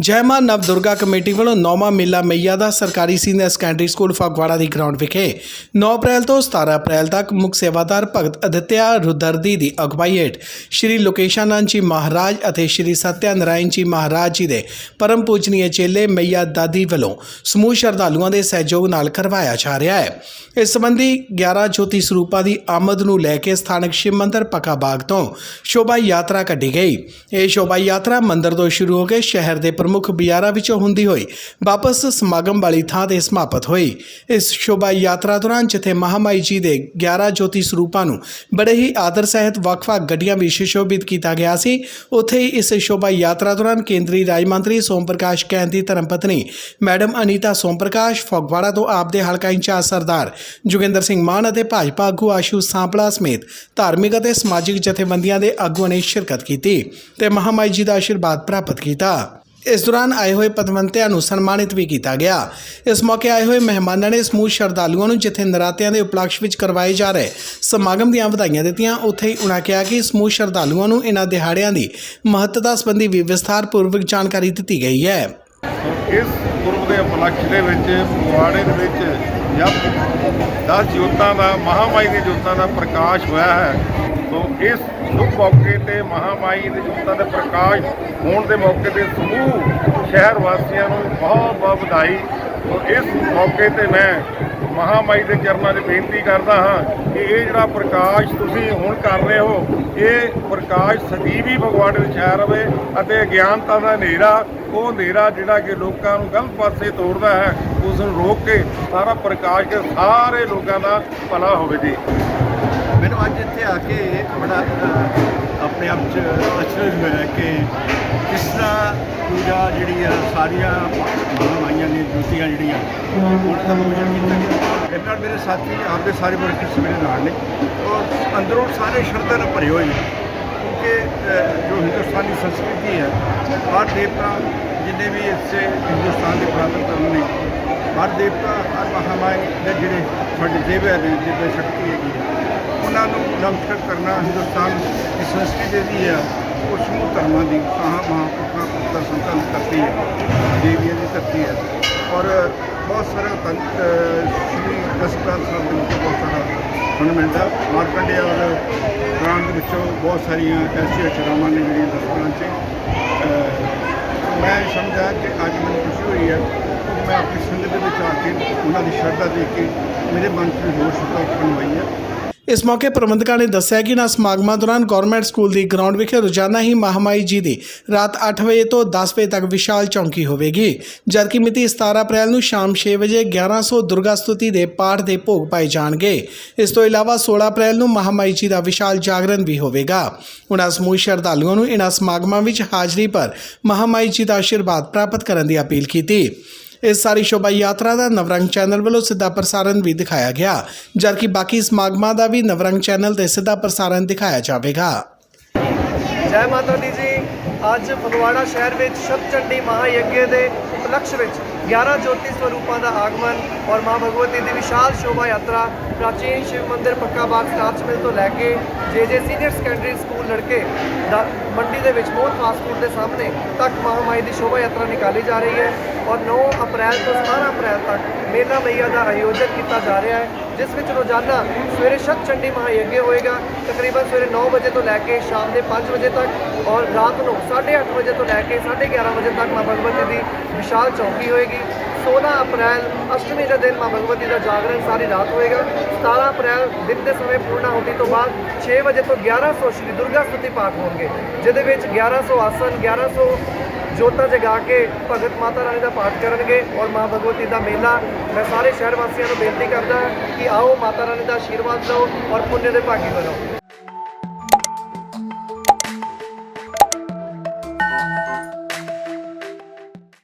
ਜੈ ਮਾਂ ਨਵ ਦੁਰਗਾ ਕਮੇਟੀ ਵੱਲੋਂ ਨੌਵਾਂ ਮੇਲਾ ਮਈਆ ਦਾ ਸਰਕਾਰੀ ਸੀਨੀਅਰ ਸੈਕੰਡਰੀ ਸਕੂਲ ਫਗਵਾੜਾ ਦੀ ਗਰਾਊਂਡ ਵਿਖੇ 9 ਅਪ੍ਰੈਲ ਤੋਂ 17 ਅਪ੍ਰੈਲ ਤੱਕ ਮੁੱਖ ਸੇਵਾਦਾਰ ਭਗਤ ਅਦਿੱਤਿਆ ਰੁਦਰਦੀ ਦੀ ਅਗਵਾਈ ਹੇਠ ਸ਼੍ਰੀ ਲੋਕੇਸ਼ਾਨੰਦ ਜੀ ਮਹਾਰਾਜ ਅਤੇ ਸ਼੍ਰੀ ਸਤਿਆ ਨਾਰਾਇਣ ਜੀ ਮਹਾਰਾਜ ਜੀ ਦੇ ਪਰਮ ਪੂਜਨੀय ਚੇਲੇ ਮਈਆ ਦਾਦੀ ਵੱਲੋਂ ਸਮੂਹ ਸ਼ਰਧਾਲੂਆਂ ਦੇ ਸਹਿਯੋਗ ਨਾਲ ਕਰਵਾਇਆ ਜਾ ਰਿਹਾ ਹੈ। ਇਸ ਸੰਬੰਧੀ 11 ਜੋਤੀ ਸਰੂਪਾਂ ਦੀ ਆਮਦ ਨੂੰ ਲੈ ਕੇ ਸਥਾਨਕ ਸ਼ਿਵ ਮੰਦਰ ਪੱਕਾ ਬਾਗ ਤੋਂ ਸ਼ੋਭਾ ਯਾਤਰਾ ਕੱਢੀ ਗਈ। ਇਹ ਸ਼ੋਭਾ ਯਾਤਰਾ ਮੰਦਰ ਤੋਂ ਸ਼ੁਰੂ ਹੋ ਕੇ ਸ਼ਹਿਰ ਦੇ ਪ੍ਰਮੁੱਖ ਬਾਜ਼ਾਰਾਂ ਵਿੱਚੋਂ ਹੁੰਦੀ ਹੋਈ ਵਾਪਸ ਸਮਾਗਮ ਵਾਲੀ ਥਾਂ ਤੇ ਸਮਾਪਤ ਹੋਈ। ਇਸ ਸ਼ੋਭਾ ਯਾਤਰਾ ਦੌਰਾਨ ਜਿੱਥੇ ਮਹਾਮਾਈ ਜੀ ਦੇ 11 ਜੋਤੀ ਸਰੂਪਾਂ ਨੂੰ ਬੜੇ ਹੀ ਆਦਰ ਸਹਿਤ ਵੱਖ-ਵੱਖ ਗੱਡੀਆਂ ਵਿੱਚ ਸ਼ੋਭਿਤ ਕੀਤਾ ਗਿਆ ਸੀ, ਉੱਥੇ ਹੀ ਇਸ ਸ਼ੋਭਾ ਯਾਤਰਾ ਦੌਰਾਨ ਕੇਂਦਰੀ ਰਾਜ ਮੰਤਰੀ ਸੋਮ ਪ੍ਰਕਾਸ਼ ਕੈਂਤੀ ਧਰਮ ਪਤਨੀ ਮੈਡਮ ਅਨੀਤਾ ਸੋਮ ਪ੍ਰਕਾਸ਼ ਫਗਵਾੜਾ ਤੋਂ ਆਪ ਦੇ ਹਲਕਾ ਇੰਚਾਰਜ ਸਰਦਾਰ ਜੋਗਿੰਦਰ ਸਿੰਘ ਮਾਨ ਅਤੇ ਭਾਜਪਾ ਆਗੂ ਆਸ਼ੂ ਸਾਂਪਲਾ ਸਮੇਤ ਧਾਰਮਿਕ ਅਤੇ ਸਮਾਜਿਕ ਜਥੇਬੰਦੀਆਂ ਦੇ ਆਗੂਆਂ ਨੇ ਸ਼ਿਰਕਤ ਕੀਤੀ ਤੇ ਮਹਾਮਾਈ ਜੀ ਦਾ ਆਸ਼ੀਰਵਾਦ ਪ੍ਰਾਪਤ ਕੀਤਾ। ਇਸ ਦੌਰਾਨ ਆਏ ਹੋਏ ਪਤਵੰਤਿਆਂ ਨੂੰ ਸਨਮਾਨਿਤ ਵੀ ਕੀਤਾ ਗਿਆ। ਇਸ ਮੌਕੇ ਆਏ ਹੋਏ ਮਹਿਮਾਨਾਂ ਨੇ ਸਮੂਹ ਸ਼ਰਧਾਲੂਆਂ ਨੂੰ ਜਿੱਥੇ ਨਰਾਤਿਆਂ ਦੇ ਉਪਲਕਸ਼ ਵਿੱਚ ਕਰਵਾਏ ਜਾ ਰਹੇ ਸਮਾਗਮ ਦੀਆਂ ਵਧਾਈਆਂ ਦਿੱਤੀਆਂ, ਉੱਥੇ ਹੀ ਉਨ੍ਹਾਂ ਕਿਹਾ ਕਿ ਸਮੂਹ ਸ਼ਰਧਾਲੂਆਂ ਨੂੰ ਇਹਨਾਂ ਦਿਹਾੜਿਆਂ ਦੀ ਮਹੱਤਤਾ ਸੰਬੰਧੀ ਵੀ ਵਿਸਥਾਰਪੂਰਵਕ ਜਾਣਕਾਰੀ ਦਿੱਤੀ ਗਈ ਹੈ। ਇਸ ਗੁਰਬ ਦੇ ਉਪਲਕਸ਼ ਦੇ ਵਿੱਚ, ਫਗਵਾੜੇ ਦੇ ਵਿੱਚ ਜਦ 10 ਜੋਤਾਂ ਦਾ, ਮਹਾਮਾਈ ਦੇ ਜੋਤਾਂ ਦਾ ਪ੍ਰਕਾਸ਼ ਹੋਇਆ ਹੈ। ਸੋ ਇਸ ਸ਼ੁਭ ਮੌਕੇ ਤੇ ਮਹਾਮਾਈ ਦੇ ਜੋਤਾਂ ਦੇ ਪ੍ਰਕਾਸ਼ ਹੋਣ ਦੇ ਮੌਕੇ ਤੇ ਸਮੂਹ ਸ਼ਹਿਰ ਵਾਸੀਆਂ ਨੂੰ ਬਹੁਤ ਬਹੁਤ ਵਧਾਈ ਇਸ ਮੌਕੇ ਤੇ ਮੈਂ ਮਹਾਮਾਈ ਦੇ ਚਰਨਾਂ 'ਚ ਬੇਨਤੀ ਕਰਦਾ ਹਾਂ ਕਿ ਇਹ ਜਿਹੜਾ ਪ੍ਰਕਾਸ਼ ਤੁਸੀਂ ਹੁਣ ਕਰ ਰਹੇ ਹੋ, ਇਹ ਪ੍ਰਕਾਸ਼ ਸਦੀਵੀ ਭਗਵਾਨ ਫਗਵਾੜੇ ਵਿੱਚ ਛਾਇਆ ਰਵੇ ਅਤੇ ਅਗਿਆਨਤਾ ਦਾ ਹਨੇਰਾ, ਉਹ ਹਨੇਰਾ ਜਿਹੜਾ ਕਿ ਲੋਕਾਂ ਨੂੰ ਗਲਤ ਪਾਸੇ ਤੋੜਦਾ ਹੈ, ਉਸ ਨੂੰ ਰੋਕ ਕੇ ਸਾਰਾ ਪ੍ਰਕਾਸ਼ ਕੇ ਸਾਰੇ ਲੋਕਾਂ ਦਾ ਭਲਾ ਹੋਵੇ ਜੀ। ਮੈਨੂੰ ਅੱਜ ਇੱਥੇ ਆ ਕੇ ਬੜਾ ਆਪਣੇ ਆਪ 'ਚ ਅਚਰਜ ਹੋਇਆ ਕਿ ਕਿਸ ਤਰ੍ਹਾਂ ਪੂਜਾ ਜਿਹੜੀ ਆ ਸਾਰੀਆਂ ਮਾਈਆਂ ਨੇ ਜੁੱਤੀਆਂ ਜਿਹੜੀਆਂ ਉਹਨਾਂ ਦਾ ਪੂਜਾ ਕੀਤਾ ਗਿਆ ਨਾਲ ਮੇਰੇ ਸਾਥੀ ਆਪਦੇ ਸਾਰੇ ਵਰਕਰ ਮੇਰੇ ਨਾਲ ਨੇ। ਔਰ ਅੰਦਰੋਂ ਸਾਰੇ ਸ਼ਰਧਾ ਨਾਲ ਭਰੇ ਹੋਏ ਨੇ। ਕਿਉਂਕਿ ਅ, ਜੋ ਹਿੰਦੁਸਤਾਨੀ ਸੰਸਕ੍ਰਿਤੀ ਹੈ ਹਰ ਦੇਵਤਾ ਜਿੰਨੇ ਵੀ ਇਸੇ ਹਿੰਦੁਸਤਾਨ ਦੇ ਪੁਰਾਤਨ ਧਰਮ ਨੇ ਹਰ ਦੇਵਤਾ ਹਰ ਮਹਾਮਾਈ ਦੇ ਜਿਹੜੇ ਸਾਡੇ ਦੇਵ ਨੇ ਜਿੱਦਾਂ ਸ਼ਕਤੀ ਹੈਗੀ ਹੈ। ਉਹਨਾਂ ਨੂੰ ਨਮਸਕਾਰ ਕਰਨਾ ਹਿੰਦੁਸਤਾਨ ਦੀ ਸੰਸਕ੍ਰਿਤੀ ਜਿਹੜੀ ਹੈ ਉਹ ਸਮੂਹ ਧਰਮਾਂ ਦੀ ਕਹਾ ਮਹਾਂਪੁਰਖਾਂ ਪੁੱਤਰ ਸੰਤਾਂ ਧਰਤੀ ਹੈ ਦੇਵੀਆਂ ਦੀ ਧਰਤੀ ਹੈ ਔਰ ਬਹੁਤ ਸਾਰਾ ਤੰਤ ਸ਼੍ਰੀ ਦਸਤਾਰ ਸਾਹਿਬ ਦੇ ਵਿੱਚ ਬਹੁਤ ਸਾਰਾ ਸਾਨੂੰ ਮਿਲਦਾ। ਮਾਰਕੰਡੇ ਔਰ ਪੁਰਾਣ ਦੇ ਵਿੱਚੋਂ ਬਹੁਤ ਸਾਰੀਆਂ ਐਸੀਆਂ ਚਰਾਵਾਂ ਨੇ ਜਿਹੜੀਆਂ ਦਸਤਾਰਾਂ 'ਚ। ਮੈਂ ਸਮਝਦਾ ਕਿ ਅੱਜ ਮੈਨੂੰ ਖੁਸ਼ੀ ਹੋਈ ਹੈ ਕਿ ਮੈਂ ਆਪਣੀ ਸੰਗਤ ਦੇ ਵਿੱਚ ਆ ਕੇ ਉਹਨਾਂ ਦੀ ਸ਼ਰਧਾ ਦੇਖ ਕੇ ਮੇਰੇ ਮਨ 'ਚ ਵੀ ਹੋਰ ਸ਼ਰਧਾ ਉਤਪੰਨ ਹੋਈ ਹੈ। ਇਸ ਮੌਕੇ ਪ੍ਰਬੰਧਕਾਂ ਨੇ ਦੱਸਿਆ ਕਿ ਨਾ ਸਮਾਗਮਾਂ ਦੌਰਾਨ ਗਵਰਨਮੈਂਟ ਸਕੂਲ ਦੀ ਗਰਾਊਂਡ ਵਿਖੇ ਰੋਜ਼ਾਨਾ ਹੀ ਮਹਾਮਾਈ ਜੀ ਦੀ ਰਾਤ 8 ਵਜੇ ਤੋਂ 10 ਵਜੇ ਤੱਕ ਵਿਸ਼ਾਲ ਚੌਂਕੀ ਹੋਵੇਗੀ, ਜਦਕਿ ਮਿਤੀ 17 ਅਪ੍ਰੈਲ ਨੂੰ ਸ਼ਾਮ 6 ਵਜੇ 1100 ਦੁਰਗਾ ਸਤੁਤੀ ਦੇ ਪਾਠ ਦੇ ਭੋਗ ਪਾਏ ਜਾਣਗੇ। ਇਸ ਤੋਂ ਇਲਾਵਾ 16 ਅਪ੍ਰੈਲ ਨੂੰ ਮਹਾਮਾਈ ਜੀ ਦਾ ਵਿਸ਼ਾਲ ਜਾਗਰਣ ਵੀ ਹੋਵੇਗਾ। ਉਹਨਾਂ ਸਮੂਹ ਸ਼ਰਧਾਲੂਆਂ ਨੂੰ ਇਹਨਾਂ ਸਮਾਗਮਾਂ ਵਿੱਚ ਹਾਜ਼ਰੀ ਪਰ ਮਹਾਮਾਈ ਜੀ ਦਾ ਆਸ਼ੀਰਵਾਦ ਪ੍ਰਾਪਤ ਕਰਨ ਦੀ ਅਪੀਲ ਕੀਤੀ। ਇਸ ਸਾਰੀ ਸ਼ੋਭਾ ਯਾਤਰਾ ਦਾ ਨਵਰੰਗ ਚੈਨਲ ਵੱਲੋਂ ਸਿੱਧਾ ਪ੍ਰਸਾਰਣ ਵੀ ਦਿਖਾਇਆ ਗਿਆ, ਜਦਕਿ ਬਾਕੀ ਸਮਾਗਮਾਂ ਦਾ ਵੀ ਨਵਰੰਗ ਚੈਨਲ ਤੇ ਸਿੱਧਾ ਪ੍ਰਸਾਰਣ ਦਿਖਾਇਆ ਜਾਵੇਗਾ। ਜੈ ਮਾਤਾ ਦੀ ਜੀ। ਅੱਜ ਫਗਵਾੜਾ ਸ਼ਹਿਰ ਵਿੱਚ ਸ਼ਬਚੰਡੀ ਮਹਾਯੱਗ ਦੇ ਉਪਲਕਸ਼ ਵਿੱਚ 11 ਜੋਤੀ ਸਰੂਪਾਂ ਦਾ ਆਗਮਨ ਔਰ ਮਾਂ ਭਗਵਤੀ ਦੀ ਵਿਸ਼ਾਲ ਸ਼ੋਭਾ ਯਾਤਰਾ ਪ੍ਰਾਚੀਨ ਸ਼ਿਵ ਮੰਦਿਰ ਪੱਕਾ ਬਾਗ ਸਟਾਰਚ ਮਿਲ ਤੋਂ ਲੈ ਕੇ ਜੇ ਜੇ ਸੀਨੀਅਰ ਸੈਕੰਡਰੀ ਸਕੂਲ ਲੜਕੇ ਦਾ ਮੰਡੀ ਦੇ ਵਿੱਚ ਮੋਹਨ ਫਾਸਟ ਫੂਡ ਦੇ ਸਾਹਮਣੇ ਤੱਕ ਮਹਾਮਾਈ ਦੀ ਸ਼ੋਭਾ ਯਾਤਰਾ ਨਿਕਾਲੀ ਜਾ ਰਹੀ ਹੈ ਔਰ 9 ਅਪ੍ਰੈਲ ਤੋਂ 17 ਅਪ੍ਰੈਲ ਤੱਕ ਮੇਲਾ ਮਈਆ ਦਾ ਆਯੋਜਨ ਕੀਤਾ ਜਾ ਰਿਹਾ ਹੈ। ਜਿਸ ਵਿੱਚ ਰੋਜ਼ਾਨਾ ਸਵੇਰੇ ਸ਼ਤ ਚੰਡੀ ਮਹਾਯੱਗ ਹੋਏਗਾ, ਤਕਰੀਬਨ ਸਵੇਰੇ 9 ਵਜੇ ਤੋਂ ਲੈ ਕੇ ਸ਼ਾਮ ਦੇ 5 ਵਜੇ ਤੱਕ ਔਰ ਰਾਤ ਨੂੰ 8:30 ਵਜੇ ਤੋਂ ਲੈ ਕੇ 11:30 ਵਜੇ ਤੱਕ ਮਾਂ ਭਗਵਤੀ ਦੀ ਵਿਸ਼ਾਲ ਚੌਕੀ ਹੋਏਗੀ। 16 ਅਪ੍ਰੈਲ, ਅਸ਼ਟਮੀ ਦੇ ਦਿਨ ਮਾਂ ਭਗਵਤੀ ਦਾ ਜਾਗਰਣ ਸਾਰੀ ਰਾਤ ਹੋਏਗਾ। 17 ਅਪ੍ਰੈਲ ਦਿਨ ਦੇ ਸਮੇਂ ਪੂਰਨਾਹੁਤੀ ਤੋਂ ਬਾਅਦ 6 ਵਜੇ ਤੋਂ 1100 ਸ਼੍ਰੀ ਦੁਰਗਾ ਸਤੁਤੀ ਪਾਠ ਹੋਣਗੇ, ਜਿਹਦੇ ਵਿੱਚ 1100 ਆਸਨ 1100 ਜੋਤਾਂ ਜਗਾ ਕੇ ਭਗਤ ਮਾਤਾ ਰਾਣੀ ਦਾ ਪਾਠ ਕਰਨਗੇ ਔਰ ਮਾਂ ਭਗਵਤੀ ਦਾ ਮੇਲਾ। ਮੈਂ ਸਾਰੇ ਸ਼ਹਿਰ ਵਾਸੀਆਂ ਨੂੰ ਬੇਨਤੀ ਕਰਦਾ ਕਿ ਆਓ ਮਾਤਾ ਰਾਣੀ ਦਾ ਆਸ਼ੀਰਵਾਦ ਲਓ ਔਰ ਪੁੰਨ ਦੇ ਭਾਗੀ ਬਣੋ।